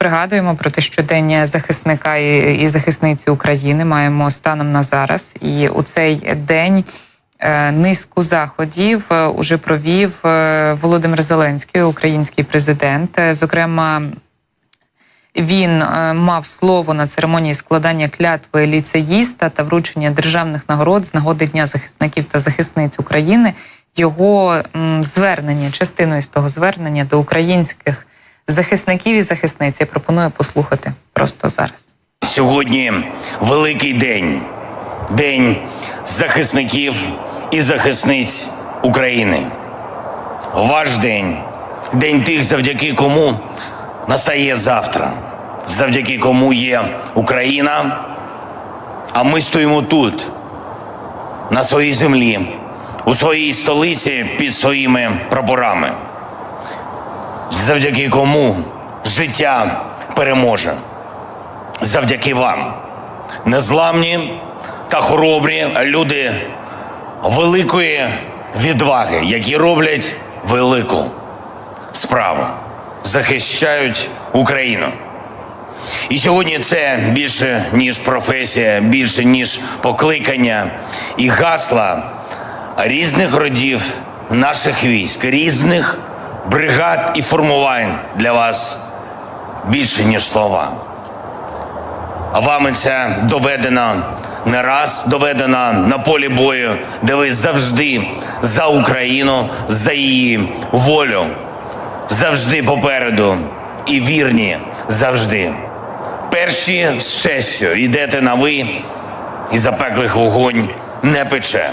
пригадуємо про те, що день захисника і, і захисниці України маємо станом на зараз. І у цей день е, низку заходів е, уже провів е, Володимир Зеленський, український президент. Зокрема, він мав слово на церемонії складання клятви ліцеїста та вручення державних нагород з нагоди Дня захисників та захисниць України. Його звернення, частиною з того звернення до українських захисників і захисниць я пропоную послухати просто зараз. Сьогодні великий день, день захисників і захисниць України. Ваш день, день тих, завдяки кому настає завтра, завдяки кому є Україна. А ми стоїмо тут, на своїй землі, у своїй столиці під своїми прапорами, завдяки кому життя переможе завдяки вам. Незламні та хоробрі люди великої відваги, які роблять велику справу, захищають Україну. І сьогодні це більше ніж професія, більше ніж покликання і гасла різних родів наших військ, різних бригад і формувань для вас більше ніж слова. А вами це доведено не раз доведено на полі бою, де ви завжди за Україну, за її волю, завжди попереду і вірні завжди. Перші з честю йдете на ви, і запеклих вогонь не пече.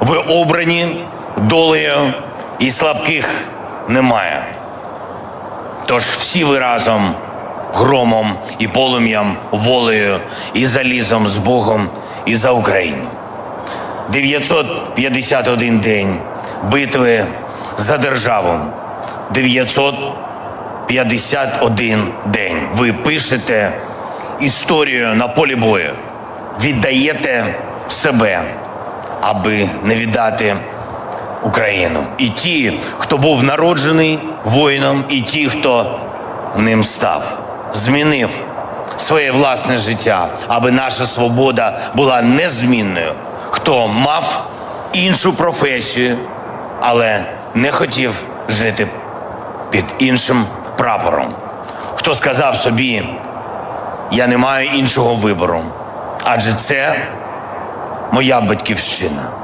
Ви обрані долею, і слабких немає. Тож всі ви разом громом і полум'ям, волею і залізом з Богом і за Україну. 951 день битви за державу. 951 день. Ви пишете історію на полі бою, віддаєте себе, аби не віддати Україну. І ті, хто був народжений воїном, і ті, хто ним став, змінив своє власне життя, аби наша свобода була незмінною. Хто мав іншу професію, але не хотів жити під іншим прапором. Хто сказав собі, я не маю іншого вибору, адже це моя батьківщина.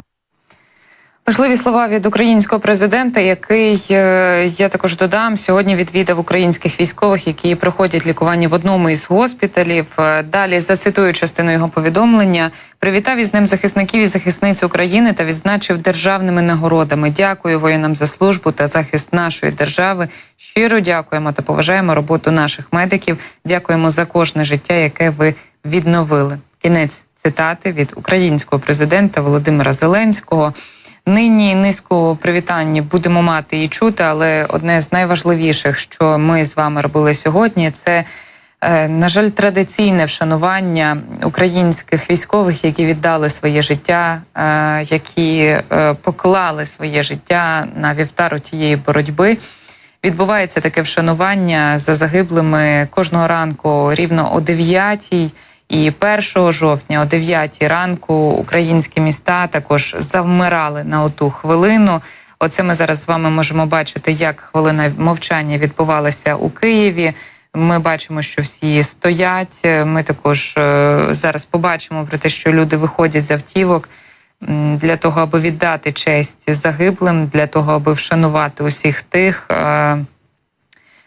Важливі слова від українського президента, який е, я також додам сьогодні відвідав українських військових, які проходять лікування в одному із госпіталів. Е, Далі зацитую частину його повідомлення. Привітав із ним захисників і захисниць України та відзначив державними нагородами. Дякую воїнам за службу та захист нашої держави. Щиро дякуємо та поважаємо роботу наших медиків. Дякуємо за кожне життя, яке ви відновили. Кінець цитати від українського президента Володимира Зеленського. Нині низько привітання будемо мати і чути, але одне з найважливіших, що ми з вами робили сьогодні, це е, на жаль, традиційне вшанування українських військових, які віддали своє життя, е, які е, поклали своє життя на вівтару тієї боротьби. Відбувається таке вшанування за загиблими кожного ранку рівно о 9 і 1 жовтня о 9 ранку українські міста також завмирали на оту хвилину. Оце ми зараз з вами можемо бачити, як хвилина мовчання відбувалася у Києві. Ми бачимо, що всі стоять. Ми також е, зараз побачимо про те, що люди виходять з автівок для того, аби віддати честь загиблим, для того, аби вшанувати усіх тих, е,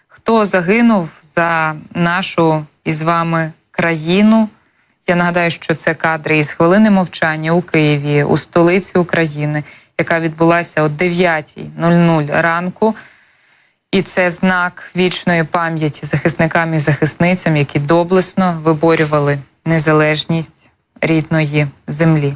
хто загинув за нашу із вами країну. Я нагадаю, що це кадри із хвилини мовчання у Києві, у столиці України, яка відбулася о 9.00 ранку. І це знак вічної пам'яті захисникам і захисницям, які доблесно виборювали незалежність рідної землі.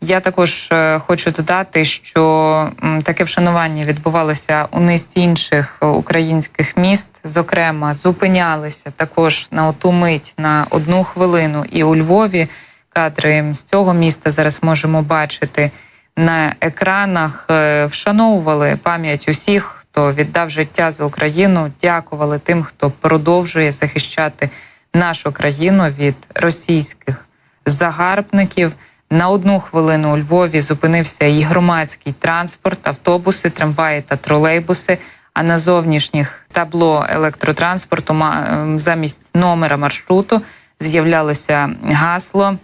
Я також е, хочу додати, що таке вшанування відбувалося у низці інших е, українських міст. Зокрема, зупинялися також на оту мить на одну хвилину. І у Львові кадри з цього міста зараз можемо бачити на екранах. е, Вшановували пам'ять усіх, хто віддав життя за Україну, дякували тим, хто продовжує захищати нашу країну від російських загарбників. На одну хвилину у Львові зупинився і громадський транспорт, автобуси, трамваї та тролейбуси. А на зовнішніх табло електротранспорту ем, замість номера маршруту з'являлося гасло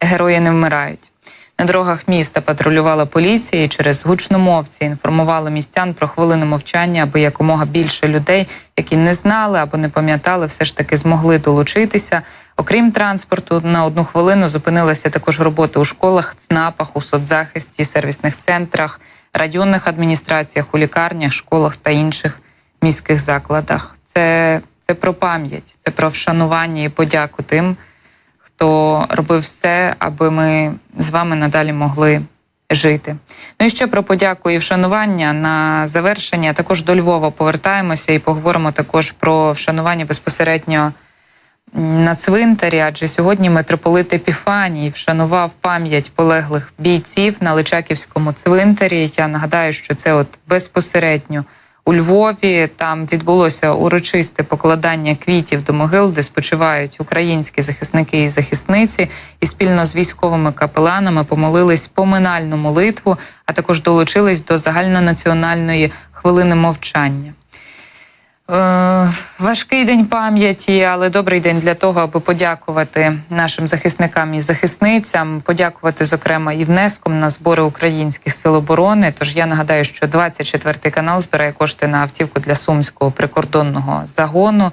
Герої не вмирають. На дорогах міста патрулювала поліція і через гучномовці інформували містян про хвилину мовчання, аби якомога більше людей, які не знали або не пам'ятали, все ж таки змогли долучитися. Окрім транспорту, на одну хвилину зупинилася також робота у школах, ЦНАПах, у соцзахисті, сервісних центрах, районних адміністраціях, у лікарнях, школах та інших міських закладах. Це, це про пам'ять, це про вшанування і подяку тим, хто робив все, аби ми з вами надалі могли жити. Ну і ще про подяку і вшанування на завершення. Також до Львова повертаємося і поговоримо також про вшанування безпосередньо на цвинтарі, адже сьогодні митрополит Епіфаній вшанував пам'ять полеглих бійців на Личаківському цвинтарі. Я нагадаю, що це от безпосередньо у Львові. Там відбулося урочисте покладання квітів до могил, де спочивають українські захисники і захисниці, і спільно з військовими капеланами помолились поминальну молитву, а також долучились до загальнонаціональної хвилини мовчання. Е, важкий день пам'яті, але добрий день для того, аби подякувати нашим захисникам і захисницям, подякувати, зокрема, і внеском на збори українських сил оборони. Тож я нагадаю, що 24 канал збирає кошти на автівку для сумського прикордонного загону.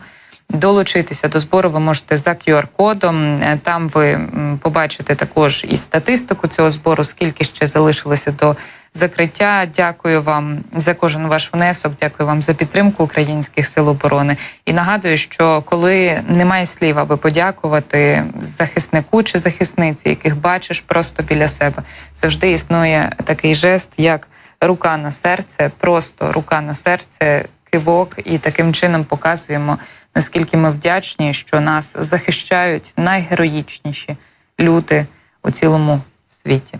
Долучитися до збору ви можете за QR-кодом. Е, Там ви побачите також і статистику цього збору, скільки ще залишилося до закриття. Дякую вам за кожен ваш внесок. Дякую вам за підтримку українських сил оборони. І нагадую, що коли немає слів, аби подякувати захиснику чи захисниці, яких бачиш просто біля себе, завжди існує такий жест, як рука на серце, просто рука на серце, кивок, і таким чином показуємо, наскільки ми вдячні, що нас захищають найгероїчніші люди у цілому світі.